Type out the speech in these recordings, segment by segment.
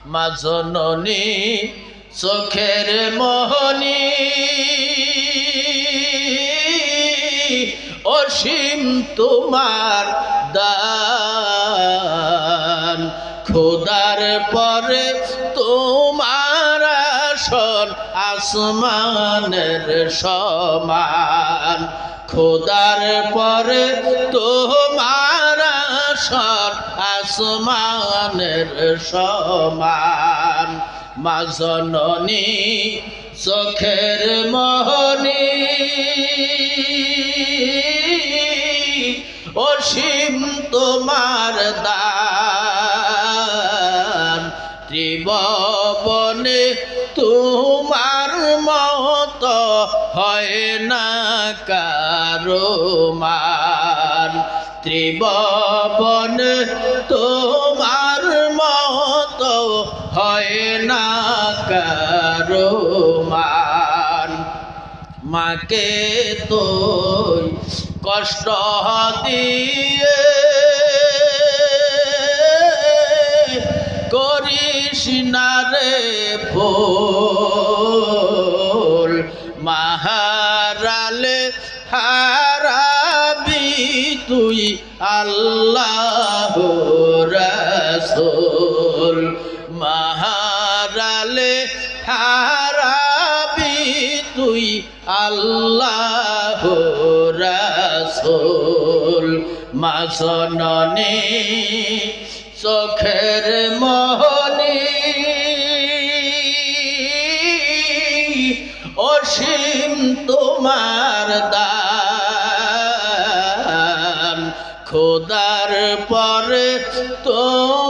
মা জননী, চোখের মোহনী। অসীম তোমার দান, খোদার পরে তোমার আসন, আসমানের সমান। খোদার পরে তোমার আসন আসমানের সমান, মা জননী চোখের মোহনী। অসীম তোমার দান, ত্রিভুবনে তোমার মত হয় না কারও মান। ত্রিভুবনে তোমার মত হয় না কারও মান। মাকে তো কষ্ট দিয়ে রাসূল মাহারালে হারাবি তুই আল্লাহ রাসূল। মাসননে চোখের মোহনী অসীম তোমার দান। খোদার পরে তোমার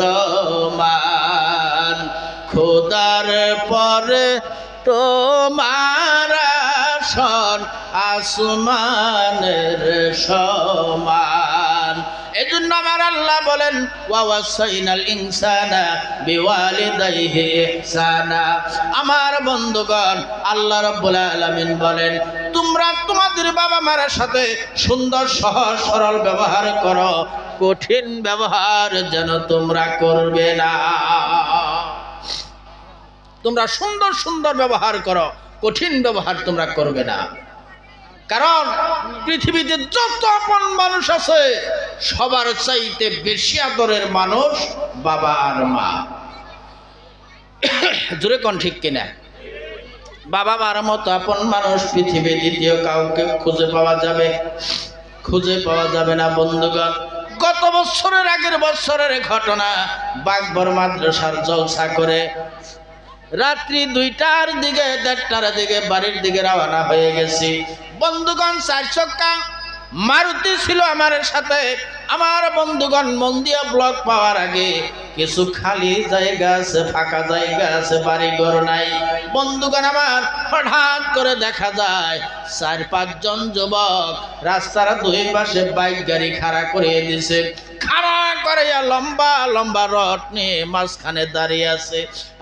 সমান। খোদার পরে তোমার আসন আসমানের সমান। এজন্য আমার আল্লাহ বলেন ওয়াসাইনাল ইনসানা বিওয়ালিদাইহি ইহসানা। আমার বন্ধুগণ, আল্লাহ রাব্বুল আলামিন বলেন, তোমরা তোমাদের বাবা মার সাথে সুন্দর, সহজ, সরল ব্যবহার করো। কঠিন ব্যবহার যেন তোমরা করবে না। তোমরা সুন্দর সুন্দর ব্যবহার করো। কঠিন ব্যবহার তোমরা করবে না। কারণ পৃথিবীতে যত আপন মানুষ আছে, সবার চাইতে বেশি আদরের মানুষ বাবা আর মা। জোরে কোন ঠিক কিনা? বাবা মার মতো আপন মানুষ পৃথিবী দ্বিতীয় কাউকে খুঁজে পাওয়া যাবে, খুঁজে পাওয়া যাবে না, বন্ধুগণ। গত বছরের আগের বছরের ঘটনা, বাগবর মাদ্রাসার জলসা করে রাত্রি দুইটার দিকে, দেড়টার দিকে, বাড়ির দিকে রওনা হয়ে গেছি। বন্ধুগণ, চার চক্কা মারুতি ছিল আমার সাথে। আমার বন্ধুগণ মন্দিয়া ব্লক পাওয়ার আগে কিছু খালি জায়গা আছে, ফাঁকা জায়গা আছে বাড়ি ঘর নাই। বন্ধুগণ, আমার হঠাৎ করে দেখা যায়, চার পাঁচজন যুবক রাস্তার দুই পাশে বাইক গাড়ি খাড়া করে দিছে। খাড়া করে লম্বা লম্বা রড নিয়ে মাঝখানে দাঁড়িয়ে আছে।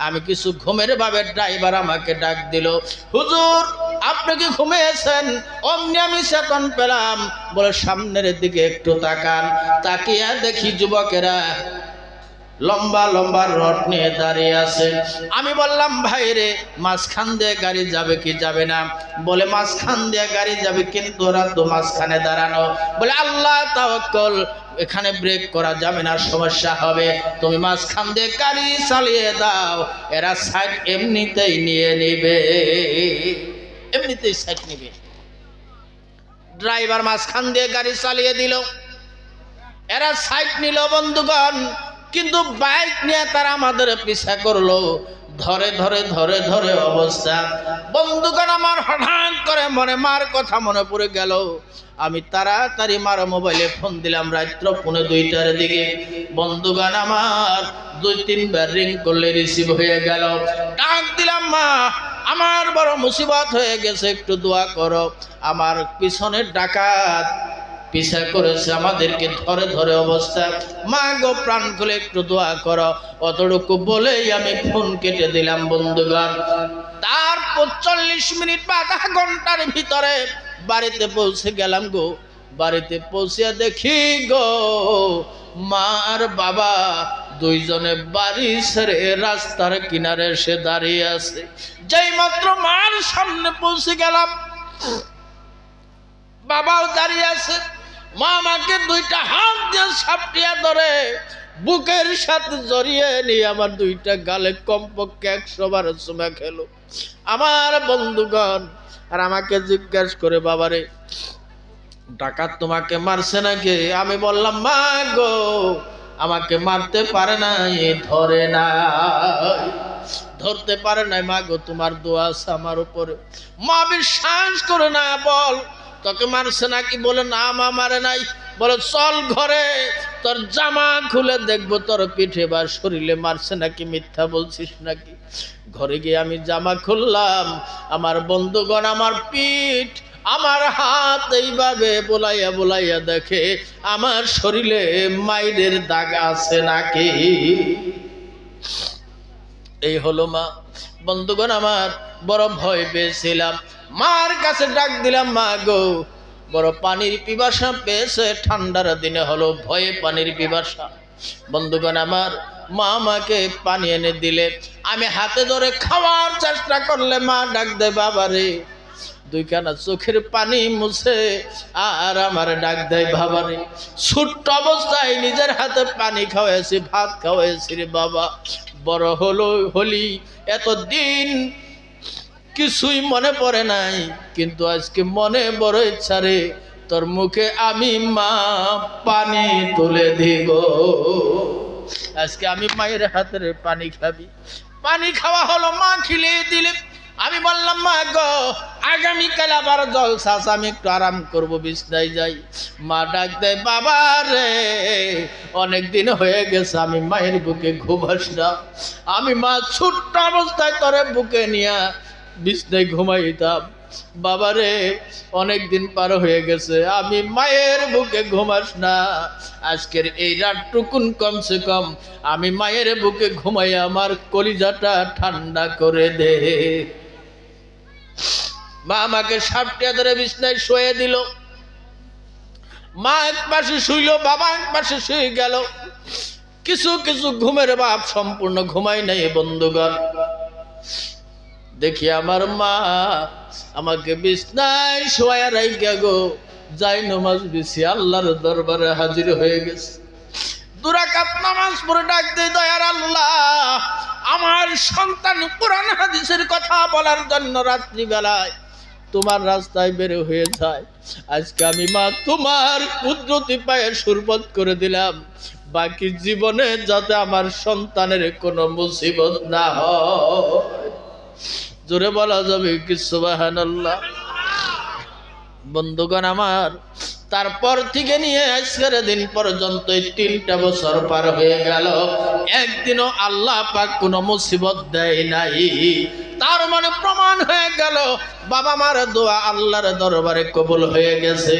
আমি কিছু ঘুমের ভাবে ড্রাইভার আমাকে ডাক দিল, হুজুর, আপনি কি ঘুমিয়েছেন? অমনি আমি সেকন পেলাম। বলে সামনের দিকে একটু তাকান। তাকিয়া দেখি যুবকেরা লম্বা লম্বা রড নিয়ে দাঁড়িয়ে আছে। আমি বললাম, ভাই রে, মাঝখান দিয়ে গাড়ি যাবে কি যাবে না? বলে, মাঝখান দিয়ে গাড়ি যাবে, কিন্তু ওরা তো মাঝখানে দাঁড়ানো। বলে, আল্লাহ তাওয়াক্কল। এখানে ব্রেক করা যাবে না, সমস্যা হবে। তুমি মাঝখান দিয়ে গাড়ি চালিয়ে দাও, এরা সাইড এমনিতেই নিয়ে নেবে। এমনিতেই সাইড নেবে। ড্রাইভার মাঝখান দিয়ে গাড়ি চালিয়ে দিল। এরা সাইড নিল বন্ধুগণ, কিন্তু বাইক নিয়ে তারা আমাদের পিছা করল। ধরে ধরে ধরে ধরে অবস্থা। বন্ধুগণ, আমার হঠাৎ করে মনে, মার কথা মনে পড়ে গেল। আমি তাড়াতাড়ি মার মোবাইলে ফোন দিলাম রাত্র পৌনে দুইটার দিকে। বন্ধুগণ, আমার দুই, তিনবার রিং করলে রিসিভ হয়ে গেল। ডাক দিলাম, মা, আমার বড় মুসিবত হয়ে গেছে, একটু দোয়া করো। আমার পিছনের ডাকাত পিছা করেছে আমাদেরকে, ধরে ধরে অবস্থা। মা গো, প্রাণ খুলে একটু দোয়া করো। অতটুকু বলেই আমি ফোন কেটে দিলাম বন্ধুগণ। তারপর চল্লিশ মিনিট বা আধা ঘণ্টার ভিতরে বাড়িতে পৌঁছে গেলাম গো। বাড়িতে পৌঁছিয়া দেখি গো মা আর বাবা দুইজনে বাড়ি ছেড়ে রাস্তার কিনারে এসে দাঁড়িয়ে আছে। যেই মাত্র মার সামনে পৌঁছে গেলাম, বাবাও দাঁড়িয়ে আছে। মা আমাকে দুইটা হাত দিয়ে সাপটিয়া ধরে, বুকের সাথে জড়িয়ে নিয়ে আমার দুইটা গালে কমপক্ষে একশো বার চুমা খেলো। আমার বন্ধুগণ, আর আমাকে জিজ্ঞাসা করে, বাবারে, ডাকাত তোমাকে মারছে নাকি? আমি বললাম, মা গো, আমাকে মারতে পারে নাই, ধরে না ধরতে পারে নাই। মা গো, তোমার দোয়া আছে আমার উপরে। মা বিশ্বাস করে না বল তোকে মারছে নাকি বলে না মা মারে নাই? বলে, চল ঘরে, তোর জামা খুলে দেখব, তোর পিঠে বা শরীরে মারছে নাকি, মিথ্যা বলছিস নাকি? ঘরে গিয়ে আমি জামা খুললাম, আমার বন্ধুগণ আমার পিঠ, আমার হাত এইভাবে বোলাইয়া বোলাইয়া দেখে, আমার শরীরে মাইরের দাগ আছে নাকি? এই হলো মা, বন্ধুগণ আমার বড় ভয় পেয়েছিলাম। মার কাছে ডাক দিলাম, মা গো বড় পানির পিপাসা পেয়েছে, ঠান্ডার দিনে হলো ভয়ে পানির পিপাসা। বন্ধুগণ আমার, মা আমাকে পানি এনে দিলে। আমি হাতে ধরে খাওয়ার চেষ্টা করলে মা ডাক দে বাবারে দুইখানা চোখের পানি মুছে আর আমার ডাক দেয় বাবারে ছোট্ট অবস্থায় নিজের হাতে পানি খাওয়াইছি, ভাত খাওয়াইছি রে বাবা। বড় হলো হলি, এতদিন কিছুই মনে পড়ে নাই, কিন্তু আজকে মনে বড় ইচ্ছা রে, তোর মুখে আমি মা পানি তুলে দিব। আজকে আমি মায়ের হাতের পানি খাবি। পানি খাওয়া হলো মা খিলে দিলে। আমি বললাম, মা গো, আগামীকাল আবার জলসাস আমি একটু আরাম করব, বিছনায় যাই। মা ডাক দেয়, বাবা রে, অনেক দিন হয়ে গেছে, আমি মায়ের বুকে ঘুমাস না। আমি মা ছোট্ট অবস্থায় তোরে বুকে নিয়া বিছনায় ঘুমাইতাম। বাবারে অনেক দিন পার হয়ে গেছে, আমি মায়ের বুকে ঘুমাস না। আজকের এই রাতটুকুন কমসে কম আমি মায়ের বুকে ঘুমাই, আমার কলিজাটা ঠান্ডা করে দে। মা আমাকে সাপটিয়া ধরে বিছনায় শুয়ে দিল। মা এক পাশে শুইল, বাবা এক পাশে শুয়ে গেল। কিছু কিছু ঘুমের বাপ সম্পূর্ণ ঘুমাই নাই, বন্ধুগণ। দেখি আমার মা আমাকে বিছনায় শোয়া রাইগা গো। যাই নমাজ বিছি আল্লাহর দরবারে হাজির হয়ে গেছে। দুরাকাত নামাজ পড়ে ডাক দে দয়ার আল্লাহ, আমার সন্তান কোরআন হাদিসের কথা বলার জন্য রাত্রিবেলায় তোমার রাস্তায় বের হয়ে যায়। আজকে আমি মা তোমার কুদরতি পায়ে সুরবত করে দিলাম। বাকি জীবনে যাতে আমার সন্তানের কোনো মুসিবত না হয়। জোরে বলা যাবে কি সুবহানাল্লাহ। বন্ধুগণ আমার, তারপর থেকে নিয়ে আজকের দিন পর্যন্ত এই তিনটা বছর পার হয়ে গেল। একদিনও আল্লাহ পাক কোনো মুসিবত দেয় নাই। তার মানে প্রমাণ হয়ে গেল, বাবা মার দোয়া আল্লাহর দরবারে কবুল হয়ে গেছে।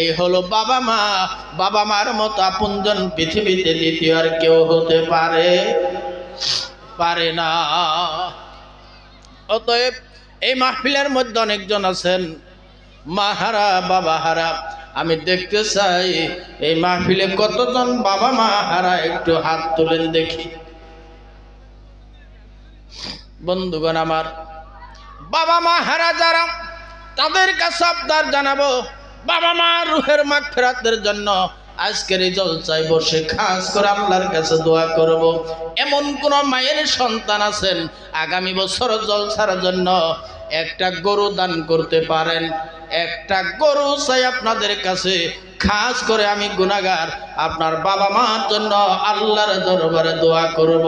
এই হলো বাবা মা, বাবা মার মতো আপনজন পৃথিবীতে দ্বিতীয় আর কেউ হতে পারে পারে না। অতএব এই মাহফিলের মধ্যে অনেকজন আছেন। মা হারা, বাবা হারা, আমি দেখতে চাই এই মাহফিলে কতজন বাবা মা হারা একটু হাত তুলেন দেখি। বন্ধুগণ আমার, বাবা মা হারা যারা, তাদের কাছে আবদার জানাব, বাবা মা রুহের মাগ ফেরাতের জন্য। আজকের এই জলসায় বসে খাস করে আল্লাহর কাছে দোয়া করব। এমন কোন মায়ের সন্তান আছেন আগামী বছর জলসার জন্য একটা গরু দান করতে পারেন। একটা গরু চাই আপনাদের কাছে। খাস করে আমি গুনাগার আপনার বাবা মার জন্য আল্লাহর দরবারে দোয়া করব।